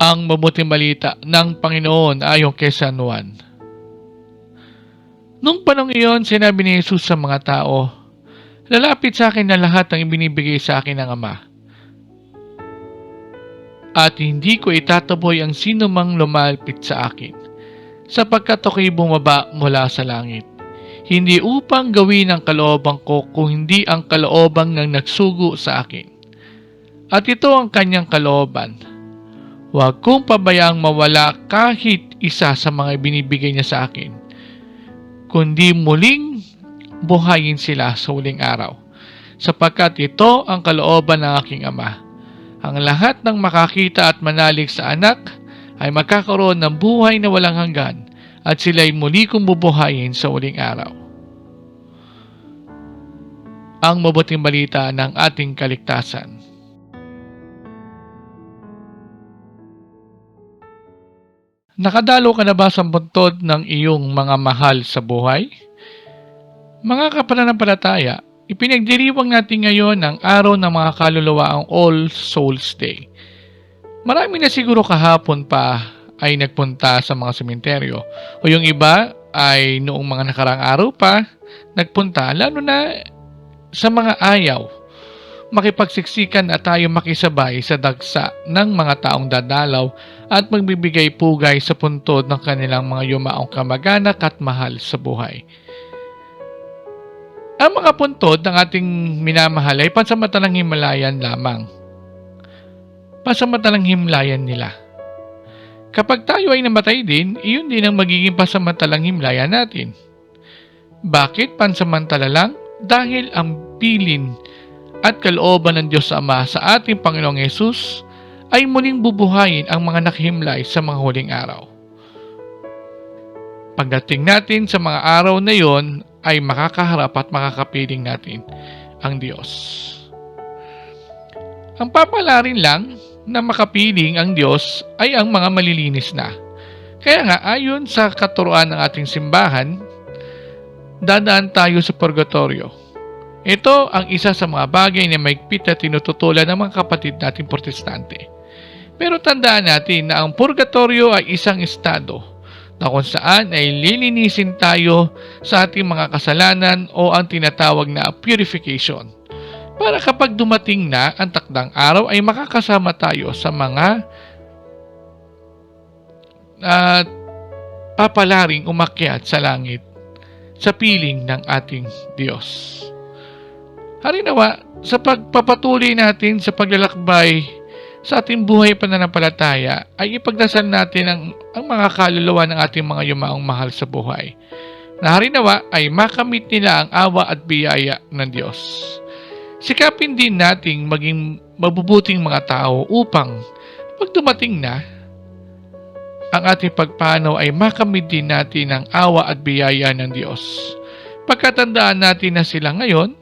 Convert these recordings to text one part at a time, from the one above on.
Ang mabuting balita ng Panginoon ayon kay San Juan. Nung panong iyon, sinabi ni Jesus sa mga tao, Lalapit sa akin na lahat ng ibinibigay sa akin ng Ama. At hindi ko itataboy ang sino mang lumalpit sa akin, sapagkat ako'y bumaba mula sa langit. Hindi upang gawin ang kalooban ko kung hindi ang kalooban ng nagsugo sa akin. At ito ang kanyang kalooban. Huwag kong pabayaang mawala kahit isa sa mga binibigay niya sa akin, kundi muling buhayin sila sa huling araw, sapagkat ito ang kalooban ng aking Ama. Ang lahat ng makakita at manalig sa anak ay magkakaroon ng buhay na walang hanggan at sila'y muli kong bubuhayin sa huling araw. Ang mabuting balita ng ating kaligtasan. Nakadalo ka na ba sa buntod ng iyong mga mahal sa buhay? Mga kapananampalataya, ipinagdiriwang natin ngayon ang araw ng mga kaluluwa ang All Souls Day. Marami na siguro kahapon pa ay nagpunta sa mga sementeryo o yung iba ay noong mga nakarang araw pa nagpunta lalo na sa mga ayaw makipagsiksikan at tayo makisabay sa dagsa ng mga taong dadalaw at magbibigay pugay sa puntod ng kanilang mga yumaong kamag-anak at mahal sa buhay. Ang mga puntod ng ating minamahal ay pansamantalang himalayan lamang. Pansamantalang himlayan nila. Kapag tayo ay namatay din, iyon din ang magiging pansamantalang himlayan natin. Bakit pansamantala lang? Dahil ang pilin at kalooban ng Diyos Ama sa ating Panginoong Yesus ay muling bubuhayin ang mga nakahimlay sa mga huling araw. Pagdating natin sa mga araw na yon ay makakaharap at makakapiling natin ang Diyos. Ang papala rin lang na makapiling ang Diyos ay ang mga malilinis na. Kaya nga ayon sa katuruan ng ating simbahan, dadaan tayo sa purgatorio. Ito ang isa sa mga bagay na maigpit na tinututulan ng mga kapatid nating protestante. Pero tandaan natin na ang purgatorio ay isang estado na kung saan ay lilinisin tayo sa ating mga kasalanan o ang tinatawag na purification. Para kapag dumating na ang takdang araw ay makakasama tayo sa mga at papalaring umakyat sa langit sa piling ng ating Diyos. Harinawa, sa pagpapatuloy natin sa paglalakbay sa ating buhay pananampalataya ay ipagdasal natin ang, ang mga kaluluwa ng ating mga yumaong mahal sa buhay. Na harinawa ay makamit nila ang awa at biyaya ng Diyos. Sikapin din nating maging mabubuting mga tao upang pag dumating na ang ating pagpanaw ay makamit din natin ang awa at biyaya ng Diyos. Pagkatandaan natin na sila ngayon,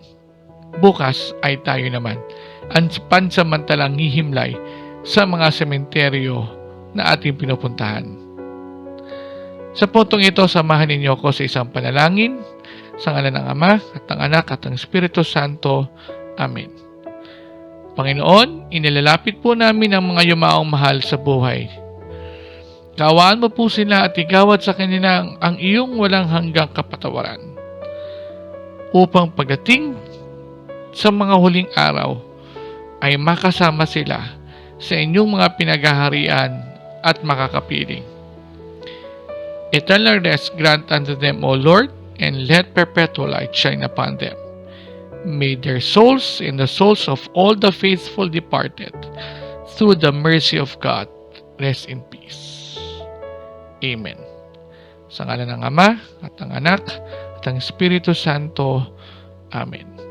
bukas ay tayo naman ang pansamantalang hihimlay sa mga sementeryo na ating pinupuntahan. Sa puntong ito, samahan ninyo ako sa isang panalangin sa ngalan ng Ama at ng Anak at ng Espiritu Santo. Amen. Panginoon, inilalapit po namin ang mga yumaong mahal sa buhay. Kawaan mo po sila at igawad sa kanila ang, iyong walang hanggang kapatawaran. Upang pagdating sa mga huling araw ay makasama sila sa inyong mga pinagaharian at makakapiling. Eternal rest grant unto them, O Lord, and let perpetual light shine upon them. May their souls and the souls of all the faithful departed, through the mercy of God, rest in peace. Amen. Sa ngalan ng Ama at ng Anak at ng Espiritu Santo. Amen.